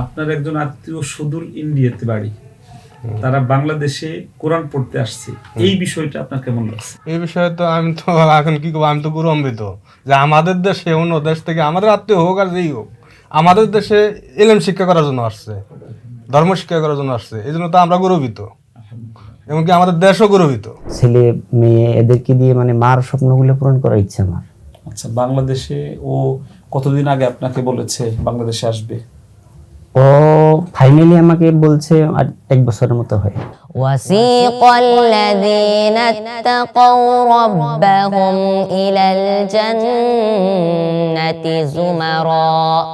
আপনার একজন আত্মীয় সুদূর ইন্ডিয়াতে বাড়ি। তারা বাংলাদেশে কোরআন পড়তে আসছে। এই বিষয়টা আপনার কেমন লাগছে? এই বিষয়ে তো আমি তো এখন কি করব? আমি তো গৌরম্বিত যে আমাদের দেশে অন্য দেশ থেকে আমাদের আত্মীয় হোক আর যেই হোক আমাদের দেশে এলেম শিক্ষা করার জন্য আসছে ধর্ম শিক্ষা করার জন্য আসছে এই জন্য তো আমরা গৌরবিত এমনকি আমাদের দেশও গৌরবিত ছেলে মেয়ে এদেরকে দিয়ে মানে মার স্বপ্নগুলো পূরণ করার ইচ্ছা আমার। আচ্ছা বাংলাদেশে ও কতদিন আগে আপনাকে বলেছে বাংলাদেশে আসবে? ও ফাইনালি আমাকে বলছে আর এক বছরের মতো হয় وسيق الذين اتقوا ربهم إلى الجنة زمرا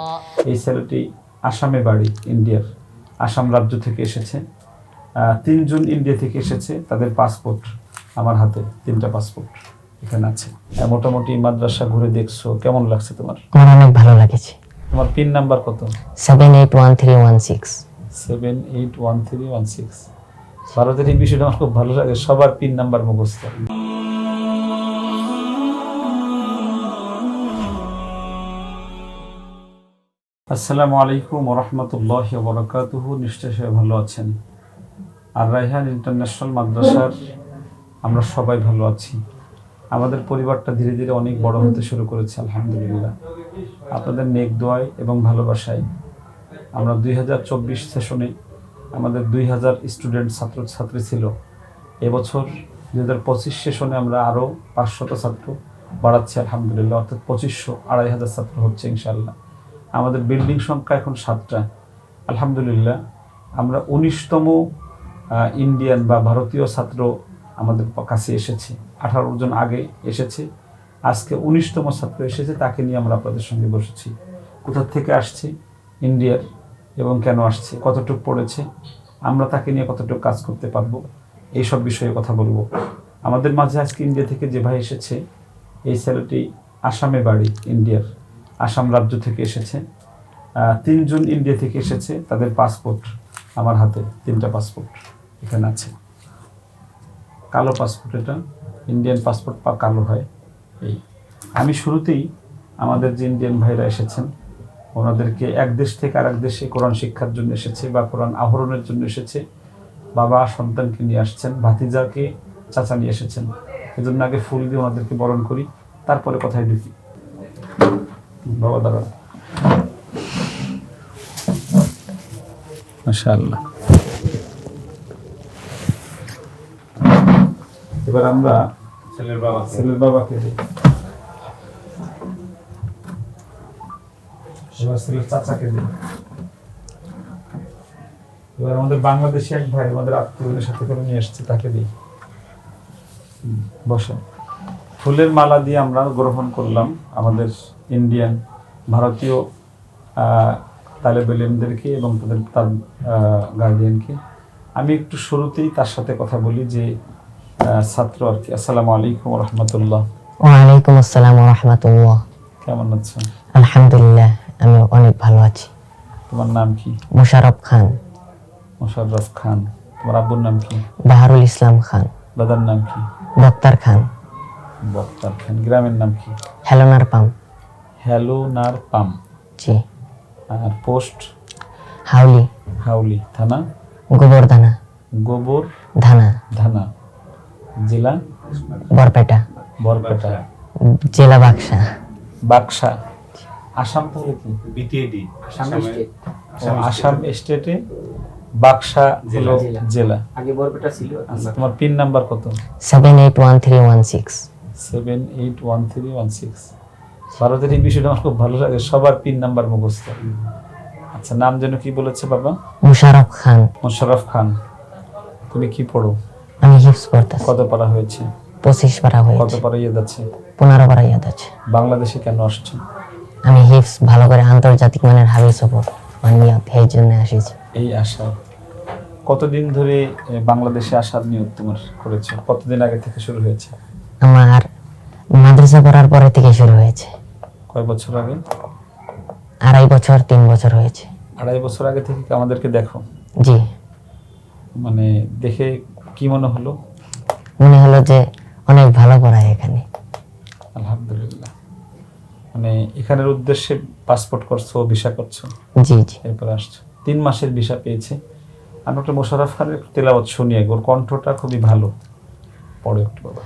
এই ছেলেটি আসামে বাড়ি ইন্ডিয়ার আসাম রাজ্য থেকে এসেছে আহ, তিনজন ইন্ডিয়া থেকে এসেছে তাদের পাসপোর্ট আমার হাতে তিনটা পাসপোর্ট এখানে আছে আহ, মোটামুটি মাদ্রাসা ঘুরে দেখছো কেমন লাগছে তোমার আমার অনেক ভালো লাগেছে তোমার পিন নাম্বার কত? Seven eight one three one six. Seven eight one three one six. ভারতের এই বিষয়টা আমার খুব ভালো লাগে সবার পিন নাম্বার মুখস্থ। আসসালামু আলাইকুম রহমতুল্লাহ বরকাতুহু নিশ্চয় সবাই ভালো আছেন। আর রাইহান ইন্টারন্যাশনাল মাদ্রাসার আমরা সবাই ভালো আছি। আমাদের পরিবারটা ধীরে ধীরে অনেক বড় হতে শুরু করেছে আলহামদুলিল্লাহ। আপনাদের নেক দোয়ায় এবং ভালোবাসায় আমরা দুই হাজার চব্বিশ সেশনে আমাদের দুই হাজার স্টুডেন্ট ছাত্র ছাত্রী ছিল। এবছর দুই হাজার পঁচিশ সেশনে আমরা আরও পাঁচশত ছাত্র বাড়াচ্ছি, আলহামদুলিল্লাহ। অর্থাৎ পঁচিশশো আড়াই হাজার ছাত্র হচ্ছে ইনশাল্লাহ আমাদের বিল্ডিং সংখ্যা এখন সাতটা। আলহামদুলিল্লাহ, আমরা উনিশতম ইন্ডিয়ান বা ভারতীয় ছাত্র আমাদের কাছে এসেছে। আঠারো জন আগে এসেছে। আজকে উনিশতম ছাত্র এসেছে, তাকে নিয়ে আমরা আপনাদের সঙ্গে বসেছি। কোথা থেকে আসছে? ইন্ডিয়ার। এবং কেন আসছে? কতটুকু পড়েছে? আমরা তাকে নিয়ে কতটুকু কাজ করতে পারব? এইসব বিষয়ে কথা বলব। আমাদের মাঝে আজকে ইন্ডিয়া থেকে যে ভাই এসেছে, এই ছেলেটি আসামে বাড়ি, ইন্ডিয়ার। আসাম রাজ্য থেকে এসেছে। তিনজন ইন্ডিয়া থেকে এসেছে, তাদের পাসপোর্ট আমার হাতে, তিনটা পাসপোর্ট এখানে আছে। কালো পাসপোর্ট এটা। ইন্ডিয়ান পাসপোর্ট কালো হয়। এই। আমি শুরুতেই আমাদের যে ইন্ডিয়ান ভাইরা এসেছেন ওনাদেরকে এক দেশ থেকে আরেক দেশে কোরআন শিক্ষার জন্য এসেছে বা কোরআন আহরণের জন্য এসেছে। বাবা সন্তানকে নিয়ে আসছেন ভাতিজাকে চাচা নিয়ে এসেছেন। এজন্য আগে ফুল দিয়ে ওনাদেরকে বরণ করি তারপরে কথায় ঢুকি। বাবা দাঁড়ান। মাশাআল্লাহ। এবার আমরা ছেলের বাবা ছেলের বাবাকে চাচাকে এবার আমাদের বাংলাদেশি এক ভাই আমাদের আত্মীয়দের সাথে করে নিয়ে এসছে তাকে দিই বসে। ফুলের মালা দিয়ে আমরা গ্রহণ করলাম আমাদের ইন্ডিয়ান ভারতীয় তালেবেলেমদেরকে এবং তাদের তার গার্ডিয়ানকে আমি একটু শুরুতেই তার সাথে কথা বলি যে ছাত্র আর কি। আসসালামু আলাইকুম রহমতুল্লাহ। ওয়ালাইকুম আসসালাম রহমতুল্লাহ। কেমন আছেন? আলহামদুলিল্লাহ। আমি অনেক ভালো আছি। তোমার নাম কি? মুশারফ খান। মোশাররফ খান। তোমার আব্বুর নাম কি? বাহারুল ইসলাম খান। দাদার নাম কি? বক্তার খান। বক্তার খান। গ্রামের নাম কি? হেলোনার পাম। হ্যালো নার পাম। জি। আর পোস্ট? হাউলি। হাউলি। থানা? গোবরদানা গোবর? ধানা। ধানা। জেলা? বরপেটা। বরপেটা। জেলা বাক্সা। বাক্সা। আসাম তাহলে কি? বিটিএডি আসাম স্টেটে। বাক্সা হলো জেলা। আগে বরপেটা ছিল আচ্ছা তোমার পিন নাম্বার কত? Seven eight one three one six. Seven eight one three one six. ভারতের এই বিষয়টা আমার খুব ভালো লাগে সবার পিন নাম্বার মুখস্থ। আচ্ছা নাম যেন কি বলেছে বাবা? মুশারফ খান। মুশারফ খান। তুমি কি পড়ো? আমি হিপস পড়তেছি। কত পড়া হয়েছে? পঁচিশ পারা কত হয়েছে পারা ইয়ে যাচ্ছে পনেরো পারা ইয়াদ আছে। বাংলাদেশে কেন আসছো? আমি হিপস ভালো করে আন্তর্জাতিক মানের হাবিস হব নিয়ত এই জন্য আসিছি। এই আশা। কতদিন ধরে বাংলাদেশে আসার নিয়ত তোমার করেছ? কতদিন আগে থেকে শুরু হয়েছে? আমার মাদ্রাসা পড়ার পরে থেকে শুরু হয়েছে। কয় বছর আগে? আড়াই বছর তিন বছর হয়েছে। আড়াই বছর আগে থেকে আমাদেরকে দেখো? জি। মানে দেখে কি মনে হলো? মনে হলো যে অনেক ভালো পড়ায় এখানে। আলহামদুলিল্লাহ। মানে এখানের উদ্দেশ্যে পাসপোর্ট করছো ভিসা করছো জি জি এরপরে আসছো তিন মাসের ভিসা পেয়েছে আমরা একটা মোশাররফ খানের একটু তেলাওয়াত শুনি আগে। ওর কণ্ঠটা খুবই ভালো পড়ে একটু বাবা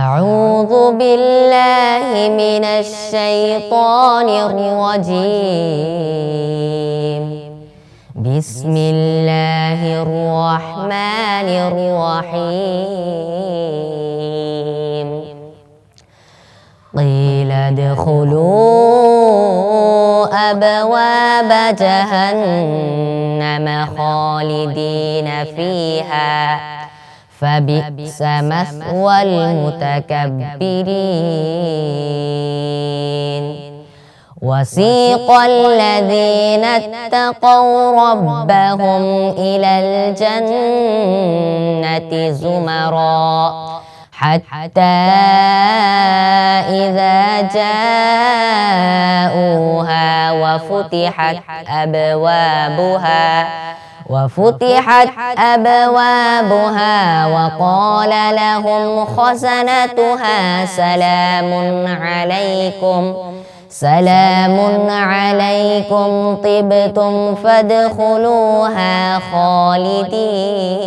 أعوذ بالله من الشيطان الرجيم بسم الله الرحمن الرحيم ادخلوا أبواب جهنم خالدين فيها. فبئس مثوى المتكبرين. وسيق الذين اتقوا ربهم إلى الجنة زمرا. حتى إذا جاءوها وفتحت أبوابها وفتحت أبوابها وقال لهم خزنتها سلام عليكم سلام عليكم طبتم فادخلوها خالدين.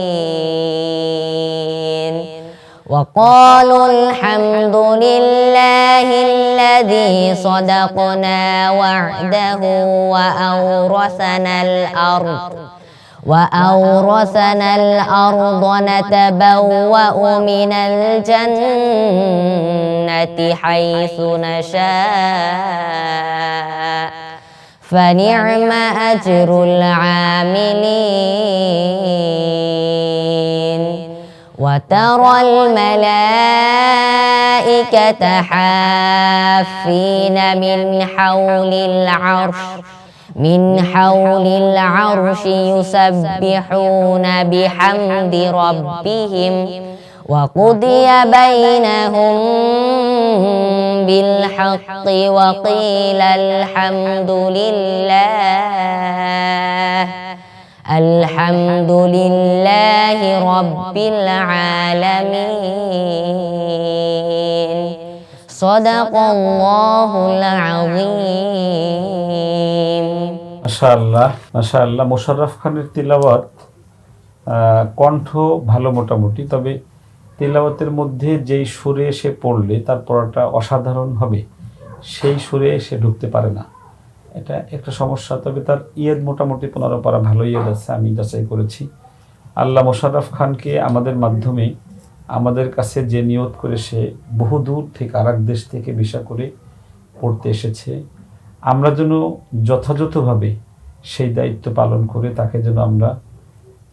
وقالوا الحمد لله الذي صدقنا وعده وأورثنا الأرض وأورثنا الأرض نتبوأ من الجنة حيث نشاء فنعم أجر العاملين وترى الملائكة حافين من حول العرش من حول العرش يسبحون بحمد ربهم. وقضي بينهم بالحق وقيل الحمد لله. আলহামদুলিল্লাহি রব্বিল আলামিন। সাদাকাল্লাহুল আযীম। মাশাআল্লাহ মাশাআল্লাহ, মোশাররফ খানের তিলাওয়াত কণ্ঠ ভালো মোটামুটি, তবে তেলাওয়াতের মধ্যে যেই সুরে সে পড়লে তার পড়াটা অসাধারণ হবে, সেই সুরে সে ঢুকতে পারে না। এটা একটা সমস্যা। তবে তার ইয়ের মোটামুটি পনেরো পারা ভালো ইয়েদ আছে, আমি যাচাই করেছি। আল্লাহ মোশাররফ খানকে আমাদের মাধ্যমে আমাদের কাছে যে নিয়ত করে সে বহুদূর থেকে আর দেশ থেকে ভিসা করে পড়তে এসেছে, আমরা যেন যথাযথভাবে সেই দায়িত্ব পালন করে তাকে যেন আমরা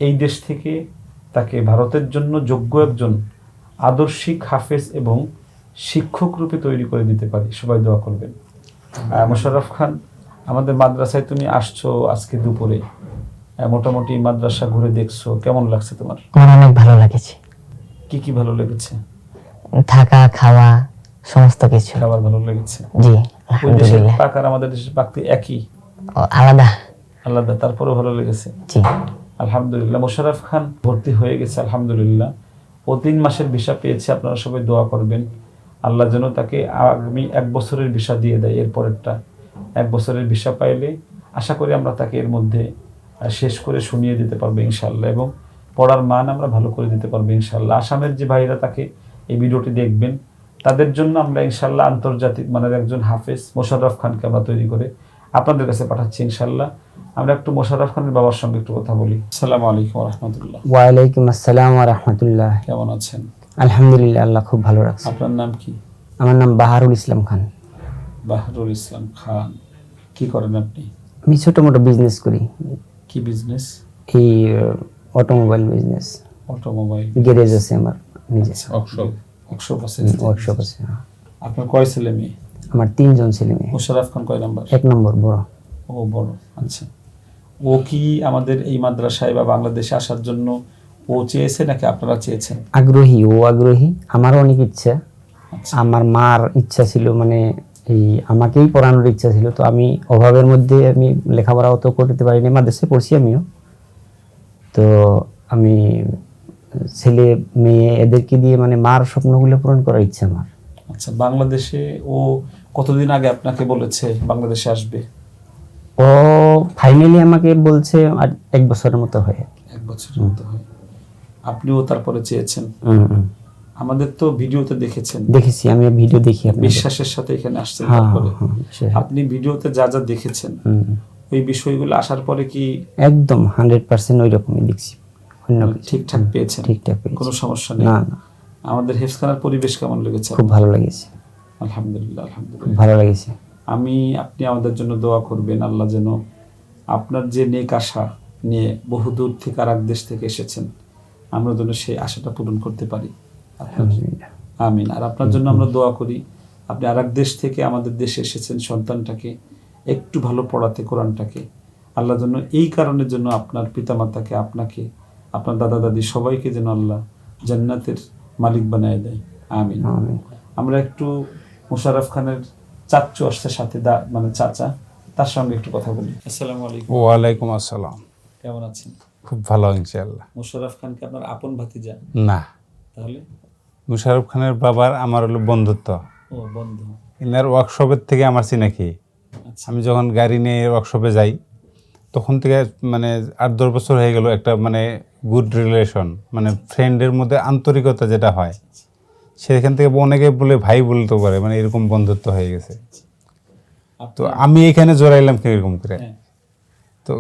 এই দেশ থেকে তাকে ভারতের জন্য যোগ্য একজন আদর্শিক হাফেজ এবং শিক্ষক রূপে তৈরি করে দিতে পারি। সবাই দোয়া করবেন। মোশাররফ খান আমাদের মাদ্রাসায় তুমি আসছো আজকে দুপুরে। মোটামুটি মাদ্রাসা ঘুরে দেখছ। কেমন লাগছে তোমার? আমার অনেক ভালো লাগেছে। কি কি ভালো লেগেছে? থাকা খাওয়া সমস্ত কিছু। খাবার ভালো লেগেছে? জি আলহামদুলিল্লাহ। পাক আর আমাদের দেশের পাক তো একই আলাদা। আলাদা তারপরেও ভালো লেগেছে? জি। আলহামদুলিল্লাহ। মোশাররফ খান ভর্তি হয়ে গেছে আলহামদুলিল্লাহ। ও তিন মাসের ভিসা পেয়েছে আপনারা সবাই দোয়া করবেন। আল্লাহ যেন তাকে আগামী এক বছরের ভিসা দিয়ে দেয় এর পরেরটা। এক বছরের ভিসা পাইলে আশা করি আমরা তাকে এর মধ্যে শেষ করে শুনিয়ে দিতে পারব ইনশাল্লাহ এবং পড়ার মান আমরা ভালো করে দিতে পারব ইনশাল্লাহ আসামের যে ভাইরা তাকে এই ভিডিওটি দেখবেন তাদের জন্য আমরা ইনশাল্লাহ আন্তর্জাতিক মানের একজন হাফেজ মোশাররফ খানকে আমরা তৈরি করে আপনাদের কাছে পাঠাচ্ছি ইনশাল্লাহ আমরা একটু মোশাররফ খানের বাবার সঙ্গে একটু কথা বলি। আসসালামু আলাইকুম রহমতুল্লাহ। ওয়ালাইকুম আসসালাম রহমতুল্লাহ। কেমন আছেন? আলহামদুলিল্লাহ আল্লাহ খুব ভালো রাখছে। আপনার নাম কি? আমার নাম বাহারুল ইসলাম খান। বাহরুল ইসলাম খান। কি করেন আপনি? আমি ছোটো মোটো বিজনেস করি। কি বিজনেস এই অটোমোবাইল বিজনেস অটোমোবাইল গ্যারেজ আছে আমার নিজে। ওয়ার্কশপ আছে ওয়ার্কশপ আছে আপনার কয় ছেলে মেয়ে? আমার তিনজন ছেলে মেয়ে। মোশাররফ খান কয় নাম্বার? এক নম্বর বড়। ও বড় আচ্ছা। ও কি আমাদের এই মাদ্রাসায় বা বাংলাদেশে আসার জন্য ও চেয়েছে নাকি আপনারা চেয়েছেন? আগ্রহী ও আগ্রহী। আমারও অনেক ইচ্ছা। আচ্ছা। আমার মার ইচ্ছা ছিল মানে এই আমাকেই পড়ানোর ইচ্ছা ছিল তো আমি অভাবের মধ্যে আমি লেখাপড়া অত করতে পারিনি মাদ্রাসায় পড়ছি আমিও। তো আমি ছেলে মেয়ে এদেরকে দিয়ে মানে মার স্বপ্নগুলো পূরণ করার ইচ্ছা আমার। আচ্ছা বাংলাদেশে ও কতদিন আগে আপনাকে বলেছে বাংলাদেশে আসবে? ও ফাইনালি আমাকে বলছে আর এক বছরের মতো হয় এক বছরের মতো হয়। আপনিও তারপরে চেয়েছেন? হুম। আমাদের তো ভিডিওতে দেখেছেন। দেখেছি আমি ভিডিও দেখি বিশ্বাসের সাথে এখানে আসছেন হ্যাঁ তারপরে। হ্যাঁ, আপনি ভিডিওতে যা যা দেখেছেন ওই বিষয়গুলো আসার পরে কি একদম হান্ড্রেড পার্সেন্ট ওই রকমই দেখছি। অন্য ঠিকঠাক পেয়েছেন? ঠিকঠাক। কোনো সমস্যা নেই? না আমাদের হেফখানার পরিবেশ কেমন লেগেছে? খুব ভালো লেগেছে। আলহামদুলিল্লাহ আলহামদুলিল্লাহ। ভালো লেগেছে। আমি আপনি আমাদের জন্য দোয়া করবেন আল্লাহ যেন আপনার যে নেক আশা নিয়ে বহু দূর থেকে আর এক দেশ থেকে এসেছেন আমরা যেন সেই আশাটা পূরণ করতে পারি। আলহামদুলিল্লাহ। আমিন। আর আপনার জন্য আমরা দোয়া করি আপনি আর দেশ থেকে আমাদের দেশে এসেছেন সন্তানটাকে একটু ভালো পড়াতে কোরআনটাকে। আল্লাহ জন্য এই কারণের জন্য আপনার পিতামাতাকে আপনাকে আপনার দাদা দাদি সবাইকে যেন আল্লাহ জান্নাতের মালিক বানায় দেয়। আমিন। আমরা একটু মুশারফ খানের চাচ্চু আসছে সাথে দা মানে চাচা তার সঙ্গে একটু কথা বলি। আসসালামু আলাইকুম। ওয়ালাইকুম আসসালাম। কেমন আছেন? খুব ভালো ইনশাল্লাহ মুশারফ খানকে আপনার আপন ভাতিজা? না। তাহলে? মুশারফ খানের বাবার আমার হলো বন্ধুত্ব। ও বন্ধু। ইনার ওয়ার্কশপের থেকে আমার চিনাকি। আচ্ছা। আমি যখন গাড়ি নিয়ে ওয়ার্কশপে যাই তখন থেকে মানে আট দশ বছর হয়ে গেল একটা মানে গুড রিলেশন মানে ফ্রেন্ডের মধ্যে আন্তরিকতা যেটা হয় সেখান থেকে অনেকে বলে ভাই বলতে পারে মানে এরকম বন্ধুত্ব হয়ে গেছে। তো আমি এখানে জড়াইলাম কীরকম করে? হ্যাঁ। তো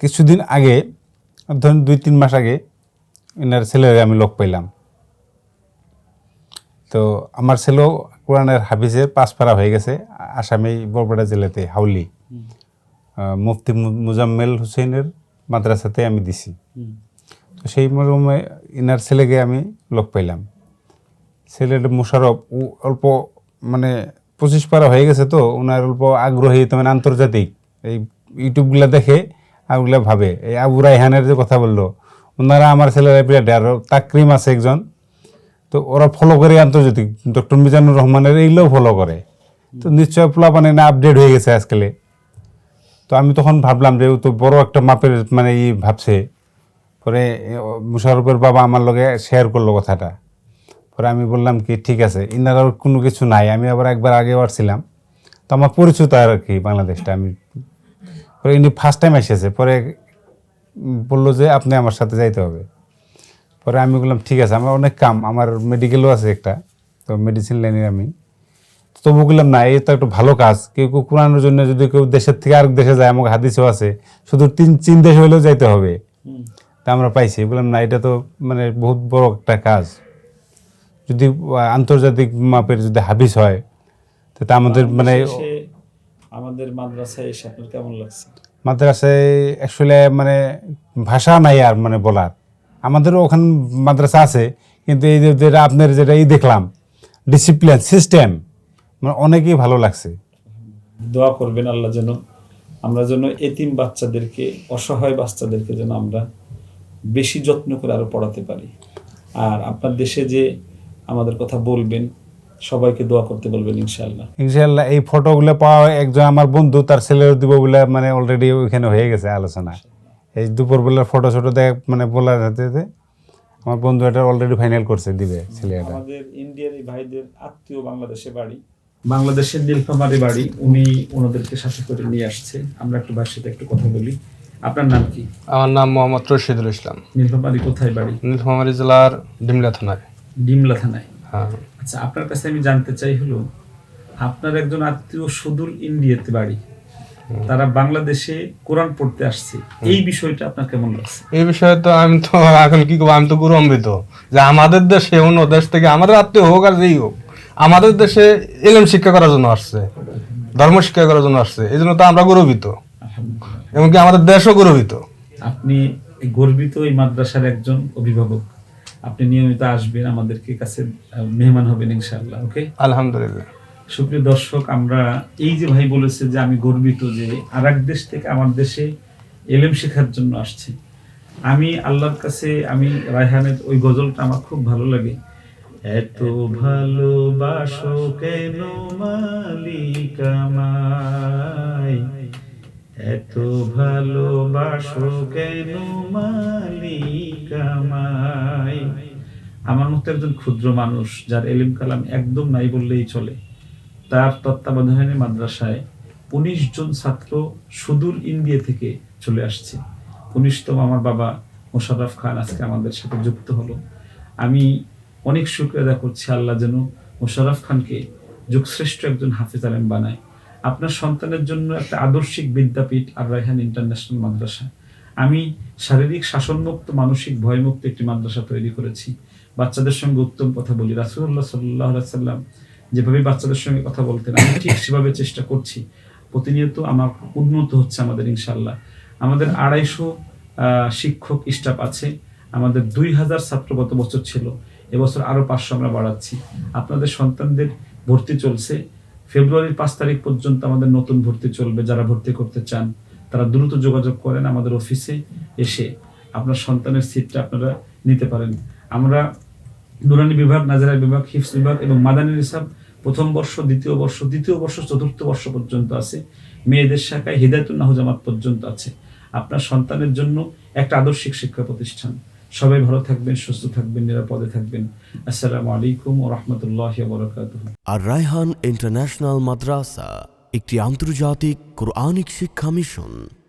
কিছুদিন আগে ধরুন দুই তিন মাস আগে এনার ছেলের আমি লোক পাইলাম। তো আমার ছেলেও কোরআনের হাফিজে পাস পারা হয়ে গেছে, আসামি বরপেটা জেলাতে, হাউলি। মুফতি মুজাম্মেল হুসেনের মাদ্রাসাতে আমি দিছি। তো সেই মরমে ইনার ছেলেকে আমি লোক পাইলাম। ছেলের মোশারফ অল্প মানে পঁচিশ পারা হয়ে গেছে তো ওনার অল্প আগ্রহী, তো মানে আন্তর্জাতিক। এই ইউটিউবগুলো দেখে ওগুলা ভাবে। এই আবু রাইহানের যে কথা বলল ওনারা আমার ছেলেরা বিরাট আর তাকরিম আছে একজন। তো ওরা ফলো করে আন্তর্জাতিক। ডক্টর মিজানুর রহমানের এইগুলোও ফলো করে। তো নিশ্চয় পোলা মানে না আপডেট হয়ে গেছে আজকালে। তো আমি তখন ভাবলাম যে ও তো বড় একটা মাপের মানে ই ভাবছে। পরে মুশারফের বাবা আমার লগে শেয়ার করল কথাটা। পরে আমি বললাম কি, ঠিক আছে ইনার আর কোনো কিছু নাই। আমি আবার একবার আগে আসছিলাম। তো আমার পরিচিত আর কি বাংলাদেশটা আমি। পরে ইনি ফার্স্ট টাইম এসেছে। পরে বলল যে, আপনি আমার সাথে যাইতে হবে। পরে আমি বললাম ঠিক আছে আমার অনেক কাম আমার মেডিকেলও আছে একটা তো মেডিসিন লাইনের আমি। তবু বললাম না এই তো একটা ভালো কাজ কেউ কেউ কোরআনের জন্য যদি কেউ দেশের থেকে আরেক দেশে যায় আমাকে হাদিসও আছে শুধু তিন তিন দেশ হলেও যাইতে হবে। তা আমরা পাইছি বললাম না এটা তো মানে বহুত বড় একটা কাজ। যদি আন্তর্জাতিক মাপের যদি হাবিস হয় তো তা আমাদের মানে আমাদের মাদ্রাসায় এসে আপনার কেমন লাগছে? মাদ্রাসায় অ্যাকচুয়ালি মানে ভাষা নাই আর মানে বলার। আমাদেরও ওখান মাদ্রাসা আছে কিন্তু এই যে যেটা আপনার যেটা এই দেখলাম ডিসিপ্লিন সিস্টেম মানে অনেকই ভালো লাগছে। দোয়া করবেন আল্লাহ যেন আমরা যেন এতিম বাচ্চাদেরকে অসহায় বাচ্চাদেরকে যেন আমরা বেশি যত্ন করে আরও পড়াতে পারি। আর আপনার দেশে যে আমাদের কথা বলবেন সবাইকে দোয়া করতে বলবেন ইনশাল্লাহ ইনশাল্লাহ এই ফটোগুলো পাওয়া একজন আমার বন্ধু তার ছেলের দিব বলে মানে অলরেডি ওইখানে হয়ে গেছে আলোচনা। এই দুপুরবেলার ফটো ছোটো দেখ মানে বলার হাতে হাতে আমার বন্ধু এটা অলরেডি ফাইনাল করছে দিবে ছেলেটা। আমাদের ইন্ডিয়ার এই ভাইদের আত্মীয় বাংলাদেশে বাড়ি। বাংলাদেশের নীলফামারি বাড়ি উনি ওনাদেরকে সাথে করে নিয়ে আসছে। আমরা একটু ভাইয়ের সাথে একটু কথা বলি। আপনার নাম কি? আমার নাম মোহাম্মদ রশিদুল ইসলাম। নীলফামারি কোথায় বাড়ি? নীলফামারী জেলার ডিমলা থানায়। ডিমলা থানায়? হ্যাঁ। আচ্ছা আপনার কাছে আমি জানতে চাই হলো আপনার একজন আত্মীয় সুদূর ইন্ডিয়াতে বাড়ি। তারা বাংলাদেশে কোরআন পড়তে আসছে। এই বিষয়টা আপনার কেমন লাগছে? এই বিষয়ে তো আমি তো এখন কি করব? আমি তো গৌরবান্বিত। যে আমাদের দেশে অন্য দেশ থেকে আমাদের আত্মীয় হোক আর যেই হোক আমাদের দেশে এলএম শিক্ষা করার জন্য আসছে ধর্ম শিক্ষা করার জন্য আসছে এই জন্য তো আমরা গৌরবিত। এমনকি আমাদের দেশও গৌরবিত। আপনি গর্বিত এই মাদ্রাসার একজন অভিভাবক। আপনি নিয়মিত আসবেন আমাদেরকে কাছে মেহমান হবেন ইনশাআল্লাহ ওকে? আলহামদুলিল্লাহ। সুপ্রিয় দর্শক, আমরা এই যে ভাই বলেছে যে আমি গর্বিত যে আর দেশ থেকে আমার দেশে এলেম শেখার জন্য আসছে। আমি আল্লাহর কাছে, আমি রায়হানের ওই গজলটা আমার খুব ভালো লাগে। এত ভালোবাসো কেন মালিক এত ভালোবাসো কেন মালিক আমার মতো একজন ক্ষুদ্র মানুষ যার এলিম কালাম একদম নাই বললেই চলে। তার তত্ত্বাবধানে মাদ্রাসায় উনিশ জন ছাত্র সুদূর ইন্ডিয়া থেকে চলে আসছে। উনিশতম আমার বাবা মোশাররফ খান আজকে আমাদের সাথে যুক্ত হলো। আমি অনেক শুক্রিয়া আদা করছি আল্লাহ যেন মোশাররফ খানকে যুগশ্রেষ্ঠ একজন হাফিজ আলেম বানায়। আপনার সন্তানের জন্য একটা আদর্শিক বিদ্যাপীঠ আর রায়হান ইন্টারন্যাশনাল মাদ্রাসা। আমি শারীরিক শাসনমুক্ত, মানসিক ভয়মুক্ত একটি মাদ্রাসা তৈরি করেছি। বাচ্চাদের সঙ্গে উত্তম কথা বলি। রাসুল্লাহ সাল্লাহ সাল্লাম যেভাবে বাচ্চাদের সঙ্গে কথা বলতেন, আমি ঠিক সেভাবে চেষ্টা করছি। প্রতিনিয়ত আমার উন্নত হচ্ছে আমাদের ইনশাল্লাহ আমাদের আড়াইশো শিক্ষক স্টাফ আছে। আমাদের দুই হাজার ছাত্র গত বছর ছিল। এবছর আরও পাঁচশো আমরা বাড়াচ্ছি। আপনাদের সন্তানদের ভর্তি চলছে। ফেব্রুয়ারির পাঁচ তারিখ পর্যন্ত আমাদের নতুন ভর্তি চলবে। যারা ভর্তি করতে চান, তারা দ্রুত যোগাযোগ করেন আমাদের অফিসে এসে। আপনার সন্তানের সিটটা আপনারা নিতে পারেন। আমরা নুরানি বিভাগ, নাজারা বিভাগ হিফস বিভাগ এবং মাদানী নিসাব প্রথম বর্ষ, দ্বিতীয় বর্ষ দ্বিতীয় বর্ষ, চতুর্থ বর্ষ পর্যন্ত আছে। মেয়েদের শাখায় হিদায়তুল নাহজামাত পর্যন্ত আছে। আপনার সন্তানের জন্য একটা আদর্শিক শিক্ষা প্রতিষ্ঠান। সবাই ভালো থাকবেন, সুস্থ থাকবেন, নিরাপদে থাকবেন। আসসালামু আলাইকুম ও রহমতুল্লাহ বরকাতুহ। আর রায়হান ইন্টারন্যাশনাল মাদ্রাসা, একটি আন্তর্জাতিক কোরআনিক শিক্ষা মিশন।